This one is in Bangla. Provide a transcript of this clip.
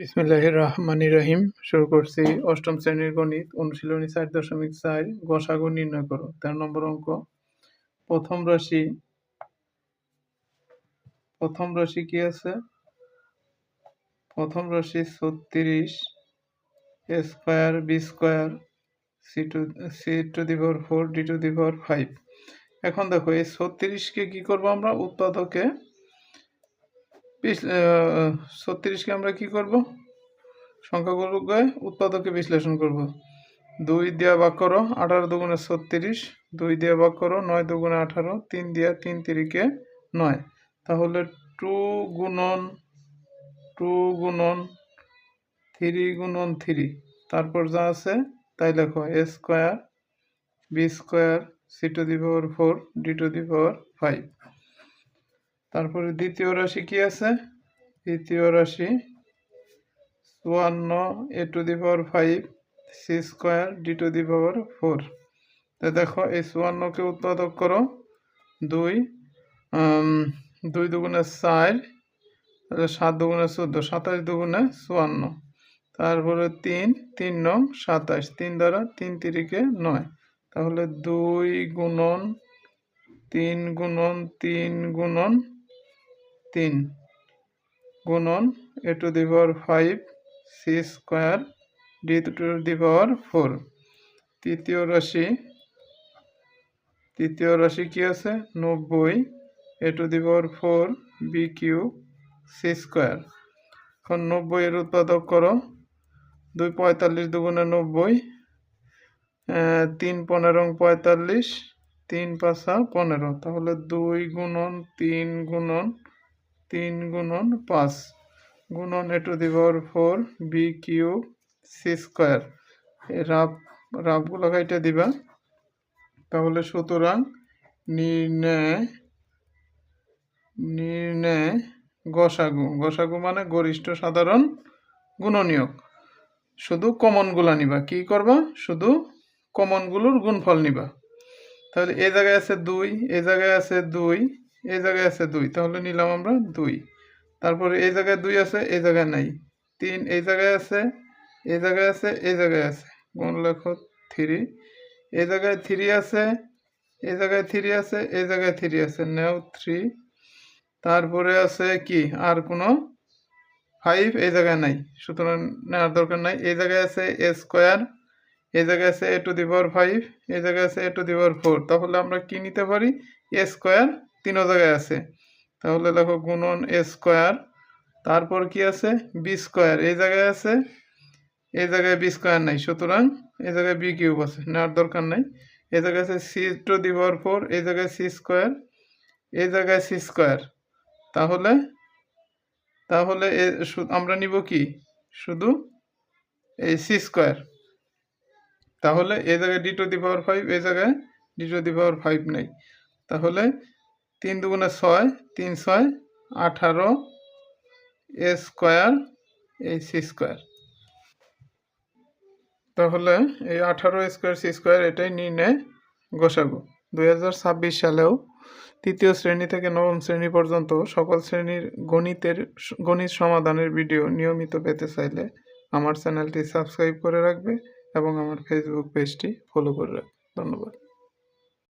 বিসমিল্লাহ রহমান রহিম। শুরু করছি অষ্টম শ্রেণির গণিত, অনুশীলনী চার দশমিক চার, গসাগু নির্ণয় করো। তেরো নম্বর অঙ্ক। প্রথম রাশি প্রথম রাশি কি আছে? প্রথম রাশি ছত্রিশ, square, B square, C to C to the four, D to the five. এখন দেখো, এই ছত্রিশকে কি করব আমরা? উৎপাদকে ছত্রিশকে আমরা কি করব? সংখ্যাগুলোকে উৎপাদকে বিশ্লেষণ করব। দুই দিয়া ভাগ করো, আঠারো দুগুণে ছত্রিশ, দুই দিয়া ভাগ করো, নয় দুগুণে আঠারো, তিন দিয়া তিন তিরিকে নয়। তাহলে টু গুণন টু গুণন থ্রি গুণন থ্রি, তারপর যা আছে তাই লেখো, A square, B square, C to the power four, D to the power five. তারপরে দ্বিতীয় রাশি কি আছে? দ্বিতীয় রাশি চুয়ান্ন, A to the power five, C square, D to the power four. তো দেখো, এই চুয়ান্নকে উৎপাদক করো। দুই দুই দুগুণে চার সাত দুগুণে চোদ্দ, সাতাশ দুগুণে চুয়ান্ন। তারপরে তিন তিন নং সাতাশ, তিন দ্বারা তিন তিরিকে নয়। তাহলে দুই গুণন, তিন গুণন তিন গুণন তিন গুণন A to the power five C square D to the power four. তৃতীয় রাশি তৃতীয় রাশি কি আছে? নব্বই A to the power four B Q C square. এখন নব্বই এর উৎপাদক করো। দুই পঁয়তাল্লিশ দুগুণে নব্বই তিন পনেরো পঁয়তাল্লিশ, তিন পাঁচা পনেরো। তাহলে দুই গুণন তিন গুণন তিন গুণন পাঁচ। গুণন A to the power four B Q C square. এই রাব রাবগুলো কাইটে দিবা। তাহলে সুতরাং নির্ণয় নির্ণয় গসাগু। গসাগু মানে গরিষ্ঠ সাধারণ গুণনীয়ক। শুধু কমনগুলা নিবা। কি করবা? শুধু কমনগুলোর গুণফল নিবা। তাহলে এ জায়গায় আছে দুই, এ জায়গায় আছে দুই এই জায়গায় আছে দুই তাহলে নিলাম আমরা দুই তারপরে এই জায়গায় দুই আছে এই জায়গায় নাই তিন এই জায়গায় আছে এই জায়গায় আছে এই জায়গায় আছে গুণ লেখো থ্রি এই জায়গায় থ্রি আছে এই জায়গায় থ্রি আছে এই জায়গায় থ্রি আছে নেও থ্রি তারপরে আছে কি আর কোনো ফাইভ এই জায়গায় নাই সুতরাং নেওয়ার দরকার নাই এই জায়গায় আছে এ স্কোয়ার এই জায়গায় আছে এ টু দি ফাইভ এই জায়গায় আছে এ টু দি পাওয়ার ফোর তাহলে আমরা কি নিতে পারি এ স্কোয়ার তিনও জায়গায় আছে। তাহলে দেখো গুণন এ স্কোয়ার, তারপর কি আছে? B square. এই জায়গায় আছে? এই জায়গায় বি স্কোয়ার নাই। সুতরাং এই জায়গায় বি কিউব আছে, নেওয়ার দরকার নাই। এই জায়গায় আছে C to the power four, এই জায়গায় সি স্কোয়ার, এই জায়গায় সি স্কোয়ার। তাহলে তাহলে আমরা নিব কি? শুধু এই সি স্কোয়ার। তাহলে এই জায়গায় D to the power five, এই জায়গায় D to the power five নেই। তাহলে তিন দুগুণে ছয়, তিন ছয়, আঠারো, এ স্কোয়ার এই সি স্কোয়ার। তাহলে এই আঠারো স্কোয়ার, সি স্কোয়ার এটাই নির্ণয় গোসাগু। দুই সালেও তৃতীয় শ্রেণি থেকে নবম শ্রেণি পর্যন্ত সকল শ্রেণির গণিতের গণিত সমাধানের ভিডিও নিয়মিত পেতে চাইলে আমার চ্যানেলটি সাবস্ক্রাইব করে রাখবে এবং আমার ফেসবুক পেজটি ফলো করে রাখবে। ধন্যবাদ।